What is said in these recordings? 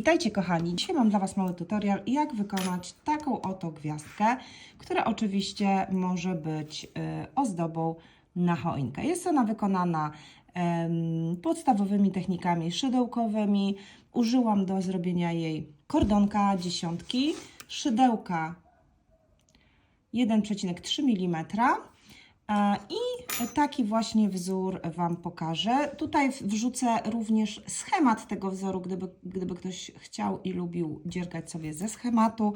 Witajcie kochani, dzisiaj mam dla Was mały tutorial jak wykonać taką oto gwiazdkę, która oczywiście może być y, ozdobą na choinkę. Jest ona wykonana podstawowymi technikami szydełkowymi. Użyłam do zrobienia jej kordonka dziesiątki, szydełka 1,3 mm. I taki właśnie wzór Wam pokażę. Tutaj wrzucę również schemat tego wzoru, gdyby, gdyby ktoś chciał i lubił dziergać sobie ze schematu.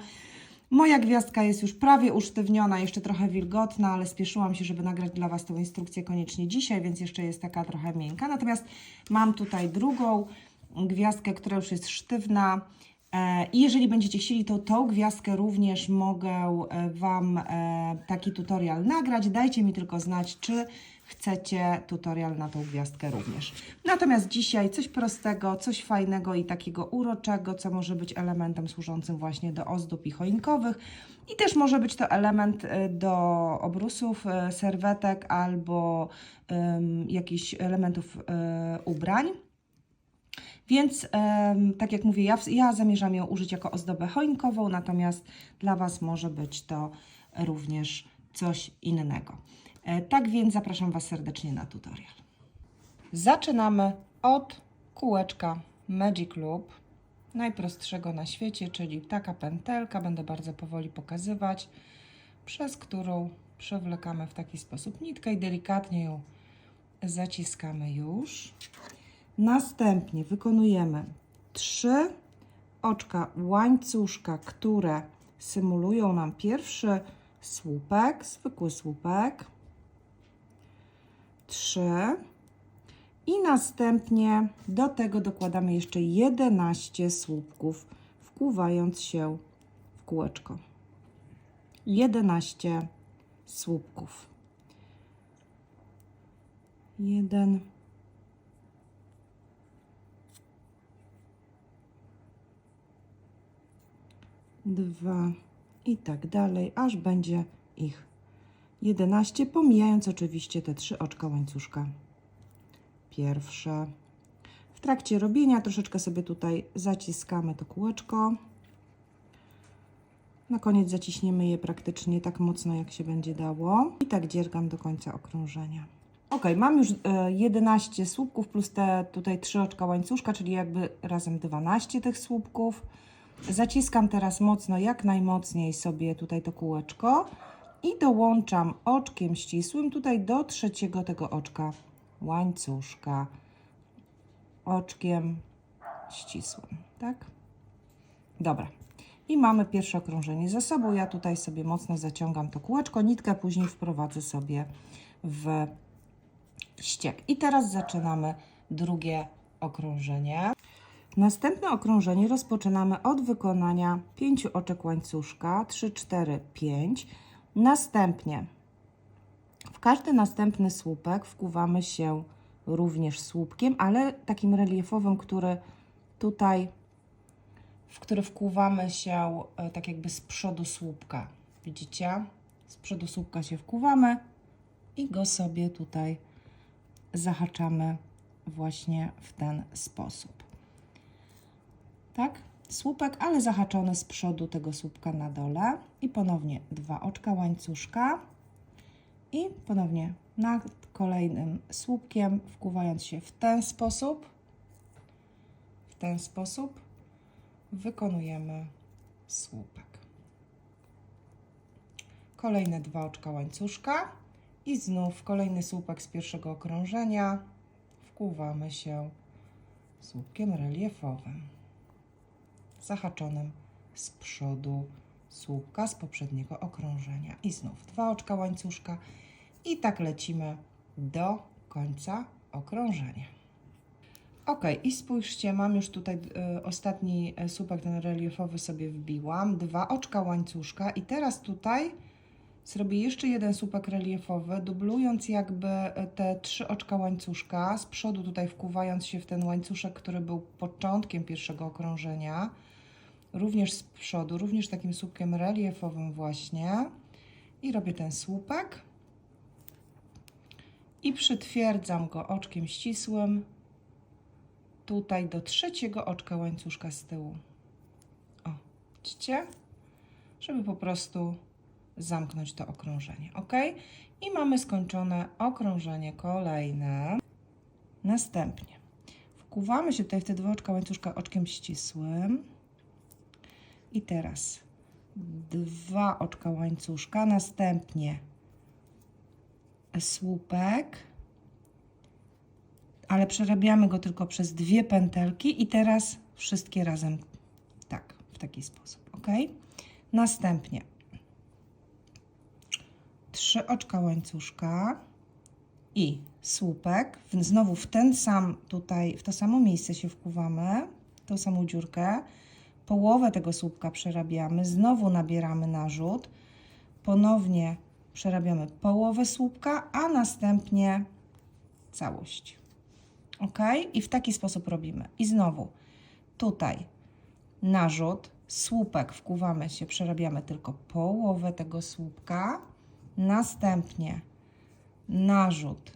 Moja gwiazdka jest już prawie usztywniona, jeszcze trochę wilgotna, ale spieszyłam się, żeby nagrać dla Was tą instrukcję koniecznie dzisiaj, więc jeszcze jest taka trochę miękka. Natomiast mam tutaj drugą gwiazdkę, która już jest sztywna. E, I jeżeli będziecie chcieli, to tą gwiazdkę również mogę e, Wam e, taki tutorial nagrać. Dajcie mi tylko znać, czy chcecie tutorial na tą gwiazdkę również. Natomiast dzisiaj coś prostego, coś fajnego i takiego uroczego, co może być elementem służącym właśnie do ozdób i choinkowych. I też może być to element do obrusów, serwetek albo um, jakichś elementów e, ubrań. Więc, tak jak mówię, ja, ja zamierzam ją użyć jako ozdobę choinkową, natomiast dla Was może być to również coś innego. E, tak więc zapraszam Was serdecznie na tutorial. Zaczynamy od kółeczka Magic Loop, najprostszego na świecie, czyli taka pętelka, będę bardzo powoli pokazywać, przez którą przewlekamy w taki sposób nitkę i delikatnie ją zaciskamy już. Następnie wykonujemy trzy oczka łańcuszka, które symulują nam pierwszy słupek, zwykły słupek. Trzy. I następnie do tego dokładamy jeszcze 11 słupków, wkuwając się w kółeczko. 11 słupków. Jeden. Dwa i tak dalej, aż będzie ich 11, pomijając oczywiście te trzy oczka łańcuszka. Pierwsze. W trakcie robienia troszeczkę sobie tutaj zaciskamy to kółeczko. Na koniec zaciśniemy je praktycznie tak mocno, jak się będzie dało. I tak dziergam do końca okrążenia. Ok, mam już e, 11 słupków plus te tutaj trzy oczka łańcuszka, czyli jakby razem 12 tych słupków. Zaciskam teraz mocno, jak najmocniej sobie tutaj to kółeczko i dołączam oczkiem ścisłym tutaj do trzeciego tego oczka łańcuszka. Oczkiem ścisłym, tak? Dobra. I mamy pierwsze okrążenie za sobą. Ja tutaj sobie mocno zaciągam to kółeczko, nitkę później wprowadzę sobie w ściek. I teraz zaczynamy drugie okrążenie. Następne okrążenie rozpoczynamy od wykonania 5 oczek łańcuszka 3, 4, 5. Następnie w każdy następny słupek wkuwamy się również słupkiem, ale takim reliefowym, który tutaj, w który wkuwamy się e, tak jakby z przodu słupka. Widzicie? Z przodu słupka się wkuwamy i go sobie tutaj zahaczamy właśnie w ten sposób tak? Słupek, ale zahaczony z przodu tego słupka na dole. I ponownie dwa oczka łańcuszka. I ponownie nad kolejnym słupkiem wkuwając się w ten sposób w ten sposób wykonujemy słupek. Kolejne dwa oczka łańcuszka. I znów kolejny słupek z pierwszego okrążenia. Wkuwamy się słupkiem reliefowym zahaczonym z przodu słupka z poprzedniego okrążenia. I znów dwa oczka łańcuszka. I tak lecimy do końca okrążenia. Ok, i spójrzcie, mam już tutaj y, ostatni e, słupek ten reliefowy sobie wbiłam, dwa oczka łańcuszka. I teraz tutaj zrobię jeszcze jeden słupek reliefowy, dublując jakby e, te trzy oczka łańcuszka, z przodu tutaj wkuwając się w ten łańcuszek, który był początkiem pierwszego okrążenia również z przodu, również takim słupkiem reliefowym właśnie. I robię ten słupek. I przytwierdzam go oczkiem ścisłym. tutaj do trzeciego oczka łańcuszka z tyłu. O, widzicie? Żeby po prostu zamknąć to okrążenie, ok? I mamy skończone okrążenie kolejne. Następnie wkuwamy się tutaj w te dwa oczka łańcuszka oczkiem ścisłym. I teraz dwa oczka łańcuszka, następnie słupek, ale przerabiamy go tylko przez dwie pętelki i teraz wszystkie razem tak, w taki sposób, ok? Następnie trzy oczka łańcuszka i słupek. Znowu w ten sam tutaj, w to samo miejsce się wkuwamy, tą samą dziurkę. Połowę tego słupka przerabiamy, znowu nabieramy narzut, ponownie przerabiamy połowę słupka, a następnie całość. Ok? I w taki sposób robimy. I znowu tutaj narzut, słupek wkuwamy się, przerabiamy tylko połowę tego słupka, następnie narzut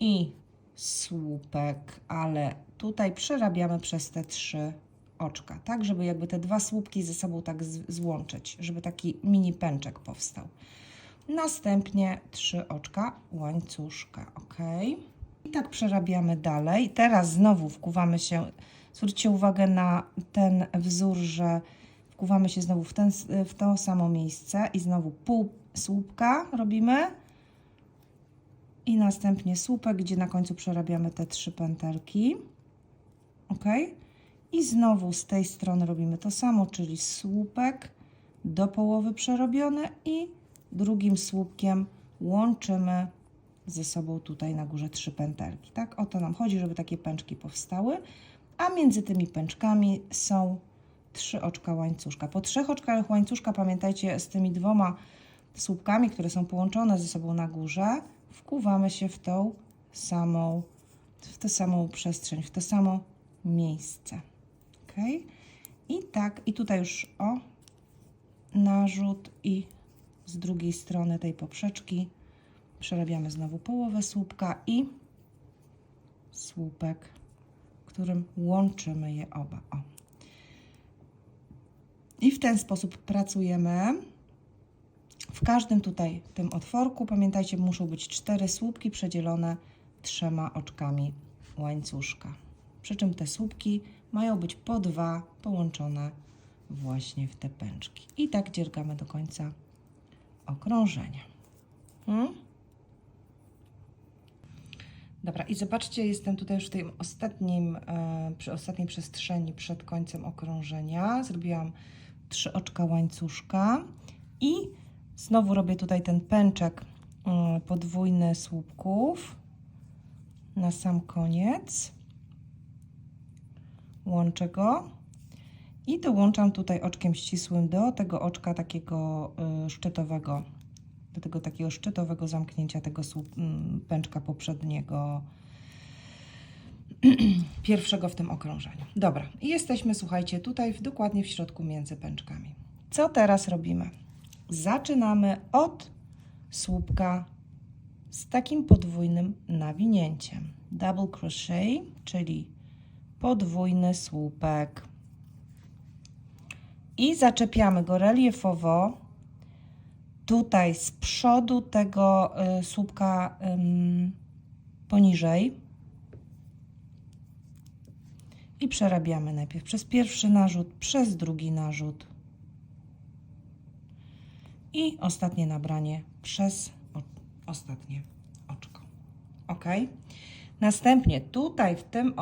i słupek, ale tutaj przerabiamy przez te trzy oczka, tak, żeby jakby te dwa słupki ze sobą tak złączyć, żeby taki mini pęczek powstał. Następnie trzy oczka łańcuszka, ok. I tak przerabiamy dalej. Teraz znowu wkuwamy się, zwróćcie uwagę na ten wzór, że wkuwamy się znowu w, ten, w to samo miejsce i znowu pół słupka robimy i następnie słupek, gdzie na końcu przerabiamy te trzy pętelki. Ok? I znowu z tej strony robimy to samo, czyli słupek do połowy przerobiony i drugim słupkiem łączymy ze sobą tutaj na górze trzy pętelki. Tak? O to nam chodzi, żeby takie pęczki powstały. A między tymi pęczkami są trzy oczka łańcuszka. Po trzech oczkach łańcuszka, pamiętajcie, z tymi dwoma słupkami, które są połączone ze sobą na górze, wkuwamy się w tą samą, w tę samą przestrzeń, w to samo miejsce. I tak, i tutaj już o narzut i z drugiej strony tej poprzeczki przerabiamy znowu połowę słupka i słupek, którym łączymy je oba. O. I w ten sposób pracujemy. W każdym tutaj tym otworku, pamiętajcie, muszą być cztery słupki przedzielone trzema oczkami łańcuszka. Przy czym te słupki mają być po dwa połączone właśnie w te pęczki. I tak dziergamy do końca okrążenia. Hmm? Dobra, i zobaczcie, jestem tutaj już w tym ostatnim, e, przy ostatniej przestrzeni przed końcem okrążenia. Zrobiłam trzy oczka łańcuszka i znowu robię tutaj ten pęczek e, podwójny słupków na sam koniec. Łączę go i dołączam tutaj oczkiem ścisłym do tego oczka takiego y, szczytowego, do tego takiego szczytowego zamknięcia tego mm, pęczka poprzedniego, pierwszego w tym okrążeniu. Dobra, i jesteśmy, słuchajcie, tutaj w, dokładnie w środku między pęczkami. Co teraz robimy? Zaczynamy od słupka z takim podwójnym nawinięciem. Double crochet, czyli podwójny słupek. I zaczepiamy go reliefowo tutaj z przodu tego y, słupka poniżej. I przerabiamy najpierw przez pierwszy narzut, przez drugi narzut. I ostatnie nabranie przez ostatnie oczko. Ok? Następnie tutaj w tym,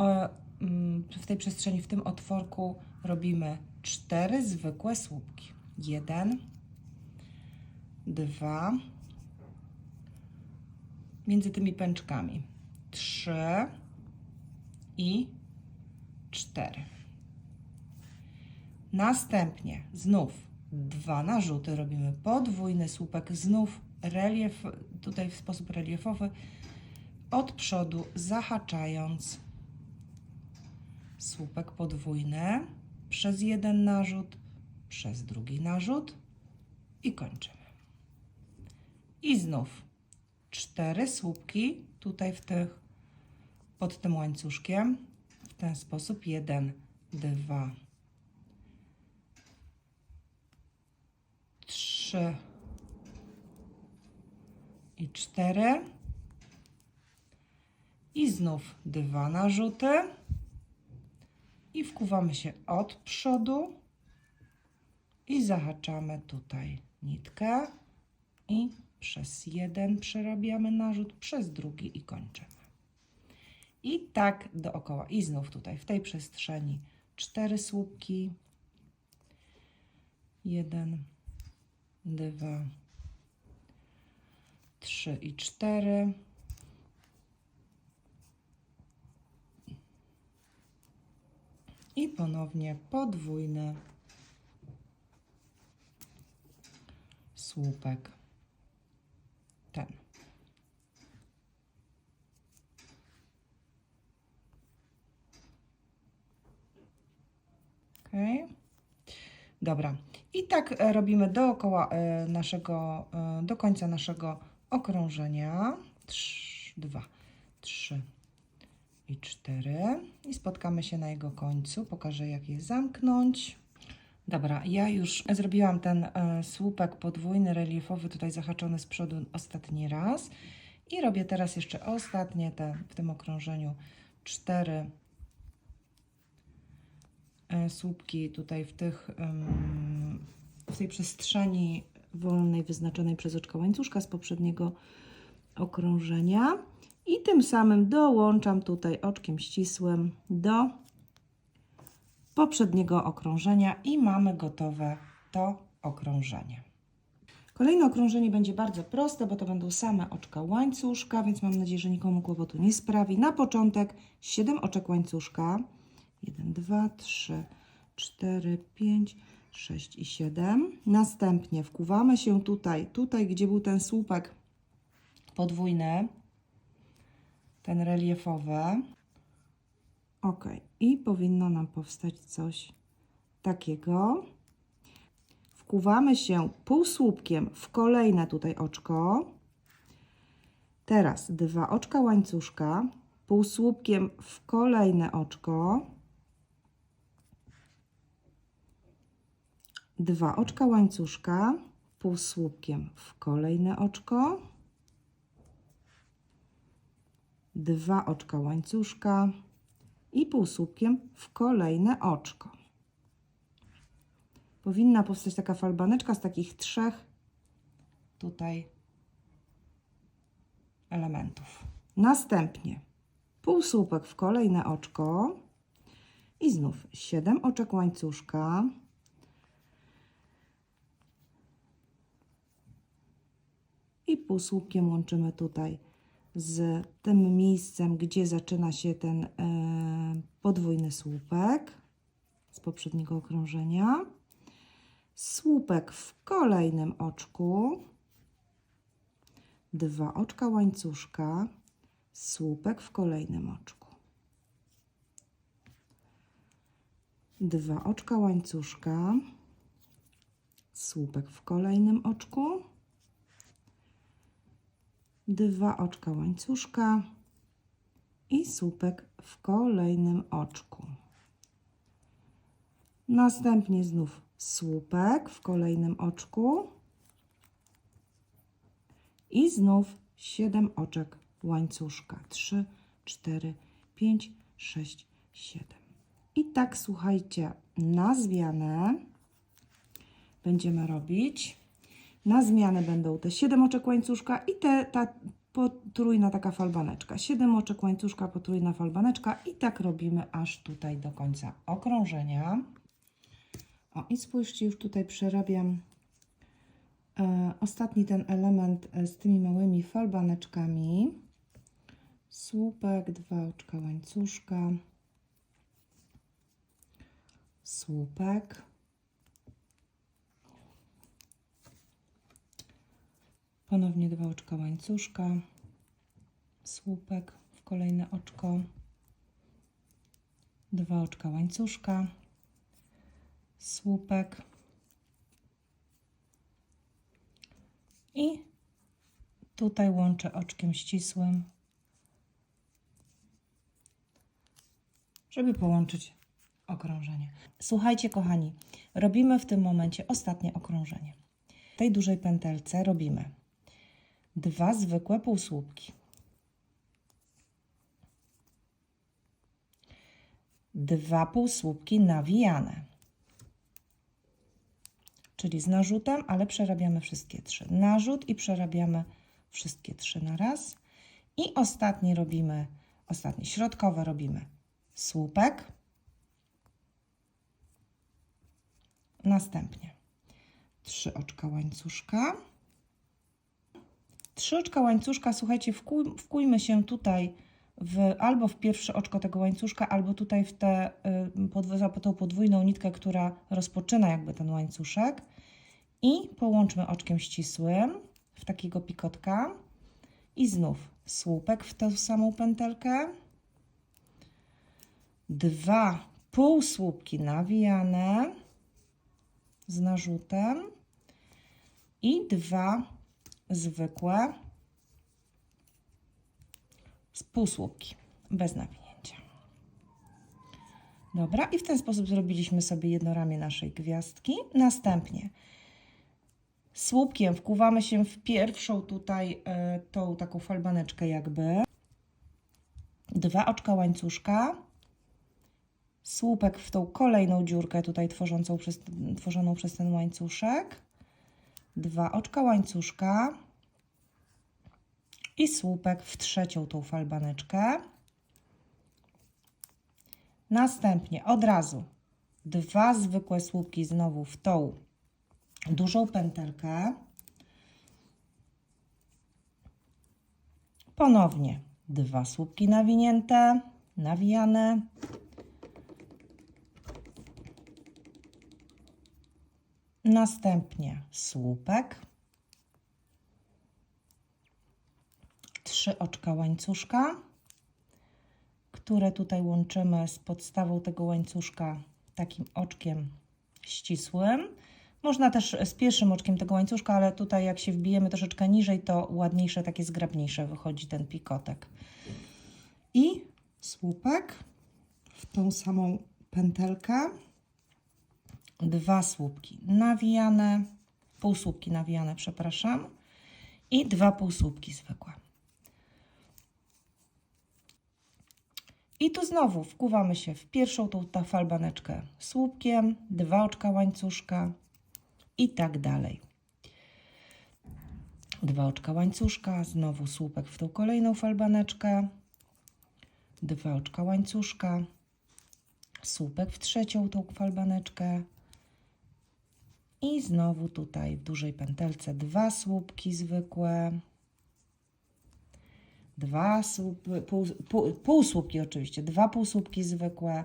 w tej przestrzeni, w tym otworku robimy cztery zwykłe słupki. Jeden, dwa, między tymi pęczkami trzy i cztery. Następnie znów dwa narzuty robimy podwójny słupek, znów relief, tutaj w sposób reliefowy, od przodu zahaczając słupek podwójny przez jeden narzut, przez drugi narzut i kończymy. I znów cztery słupki tutaj w tych, pod tym łańcuszkiem, ten sposób. Jeden, dwa, trzy i cztery. I znów dwa narzuty. I wkuwamy się od przodu. I zahaczamy tutaj nitkę. I przez jeden przerabiamy narzut, przez drugi i kończymy. I tak dookoła. I znów tutaj w tej przestrzeni cztery słupki. Jeden, dwa, trzy i cztery. I ponownie podwójny słupek. Ten. Ok. Dobra. I tak e, robimy dookoła e, naszego, e, do końca naszego okrążenia. Trz, dwa, trzy i cztery. I spotkamy się na jego końcu. Pokażę, jak je zamknąć. Dobra, ja już zrobiłam ten e, słupek podwójny, reliefowy, tutaj zahaczony z przodu ostatni raz. I robię teraz jeszcze ostatnie te w tym okrążeniu cztery e, słupki tutaj w tych w tej przestrzeni wolnej wyznaczonej przez oczko łańcuszka z poprzedniego okrążenia i tym samym dołączam tutaj oczkiem ścisłym do poprzedniego okrążenia i mamy gotowe to okrążenie. Kolejne okrążenie będzie bardzo proste, bo to będą same oczka łańcuszka, więc mam nadzieję, że nikomu kłopotu nie sprawi. Na początek 7 oczek łańcuszka. 1, 2, 3, 4, 5, 6 i 7. Następnie wkuwamy się tutaj, tutaj gdzie był ten słupek podwójny, ten reliefowy. Ok, i powinno nam powstać coś takiego. Wkuwamy się półsłupkiem w kolejne tutaj oczko. Teraz dwa oczka łańcuszka, półsłupkiem w kolejne oczko. Dwa oczka łańcuszka, półsłupkiem w kolejne oczko. Dwa oczka łańcuszka i półsłupkiem w kolejne oczko. Powinna powstać taka falbaneczka z takich trzech tutaj elementów. Następnie półsłupek w kolejne oczko i znów 7 oczek łańcuszka. I półsłupkiem łączymy tutaj z tym miejscem, gdzie zaczyna się ten e, podwójny słupek z poprzedniego okrążenia. Słupek w kolejnym oczku, dwa oczka łańcuszka, słupek w kolejnym oczku. Dwa oczka łańcuszka, słupek w kolejnym oczku dwa oczka łańcuszka i słupek w kolejnym oczku. Następnie znów słupek w kolejnym oczku i znów 7 oczek łańcuszka. 3, 4, 5, 6, 7. I tak słuchajcie, na zmianę będziemy robić na zmianę będą te 7 oczek łańcuszka i te, ta potrójna taka falbaneczka. 7 oczek łańcuszka, potrójna falbaneczka i tak robimy aż tutaj do końca okrążenia. O i spójrzcie, już tutaj przerabiam e, ostatni ten element e, z tymi małymi falbaneczkami. Słupek, dwa oczka łańcuszka, słupek. Ponownie dwa oczka łańcuszka, słupek w kolejne oczko, dwa oczka łańcuszka, słupek i tutaj łączę oczkiem ścisłym, żeby połączyć okrążenie. Słuchajcie, kochani, robimy w tym momencie ostatnie okrążenie. W tej dużej pętelce robimy dwa zwykłe półsłupki. Dwa półsłupki nawijane. Czyli z narzutem, ale przerabiamy wszystkie trzy. Narzut i przerabiamy wszystkie trzy na raz. I ostatni robimy, ostatnie środkowe robimy słupek. Następnie trzy oczka łańcuszka. Trzy oczka łańcuszka, słuchajcie, wkuj, wkujmy się tutaj w, albo w pierwsze oczko tego łańcuszka, albo tutaj w tę y, tą podwójną nitkę, która rozpoczyna jakby ten łańcuszek. I połączmy oczkiem ścisłym w takiego pikotka. I znów słupek w tę samą pętelkę. Dwa półsłupki nawijane z narzutem i dwa zwykłe z półsłupki bez nawinięcia. Dobra, i w ten sposób zrobiliśmy sobie jedno ramię naszej gwiazdki. Następnie słupkiem wkuwamy się w pierwszą tutaj e, tą taką falbaneczkę jakby. Dwa oczka łańcuszka. Słupek w tą kolejną dziurkę tutaj tworzącą przez, tworzoną przez ten łańcuszek. Dwa oczka łańcuszka. I słupek w trzecią tą falbaneczkę. Następnie od razu dwa zwykłe słupki znowu w tą dużą pętelkę. Ponownie dwa słupki nawinięte, nawijane. Następnie słupek. Trzy oczka łańcuszka, które tutaj łączymy z podstawą tego łańcuszka takim oczkiem ścisłym. Można też z pierwszym oczkiem tego łańcuszka, ale tutaj jak się wbijemy troszeczkę niżej, to ładniejsze, takie zgrabniejsze wychodzi ten pikotek. I słupek w tą samą pętelkę. Dwa słupki nawijane, półsłupki nawijane, przepraszam. I dwa półsłupki zwykłe. I tu znowu wkuwamy się w pierwszą tą falbaneczkę słupkiem, dwa oczka łańcuszka, i tak dalej. Dwa oczka łańcuszka, znowu słupek w tą kolejną falbaneczkę, dwa oczka łańcuszka, słupek w trzecią tą falbaneczkę i znowu tutaj w dużej pętelce dwa słupki zwykłe, dwa słup, pół, pół, półsłupki oczywiście, dwa półsłupki zwykłe,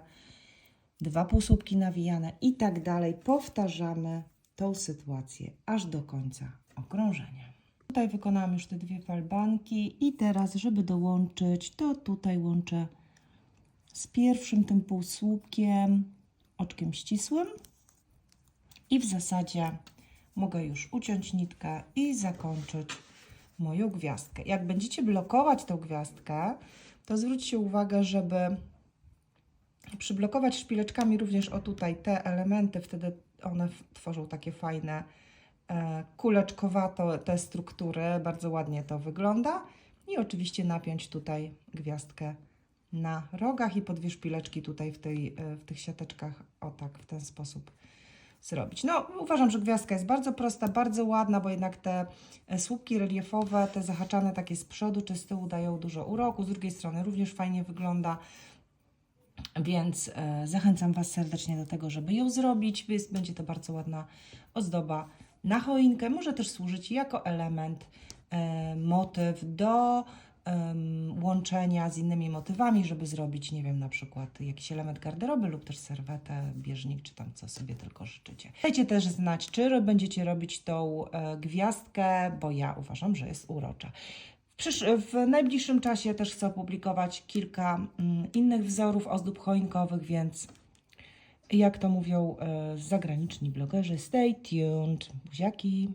dwa półsłupki nawijane i tak dalej. Powtarzamy tą sytuację aż do końca okrążenia. Tutaj wykonałam już te dwie falbanki i teraz, żeby dołączyć, to tutaj łączę z pierwszym tym półsłupkiem oczkiem ścisłym i w zasadzie mogę już uciąć nitkę i zakończyć moją gwiazdkę. Jak będziecie blokować tą gwiazdkę, to zwróćcie uwagę, żeby przyblokować szpileczkami również o tutaj te elementy, wtedy one tworzą takie fajne e, kuleczkowato te struktury, bardzo ładnie to wygląda. I oczywiście napiąć tutaj gwiazdkę na rogach i po dwie szpileczki tutaj w, tej, e, w tych siateczkach o tak w ten sposób zrobić. No uważam, że gwiazdka jest bardzo prosta, bardzo ładna, bo jednak te e, słupki reliefowe, te zahaczane takie z przodu czy z tyłu dają dużo uroku, z drugiej strony również fajnie wygląda. Więc e, zachęcam Was serdecznie do tego, żeby ją zrobić. Będzie to bardzo ładna ozdoba na choinkę. Może też służyć jako element, e, motyw do em, łączenia z innymi motywami, żeby zrobić, nie wiem, na przykład jakiś element garderoby lub też serwetę, bieżnik, czy tam co sobie tylko życzycie. Dajcie też znać, czy będziecie robić tą e, gwiazdkę, bo ja uważam, że jest urocza. W najbliższym czasie też chcę opublikować kilka mm, innych wzorów ozdób choinkowych, więc jak to mówią e, zagraniczni blogerzy, stay tuned. Buziaki!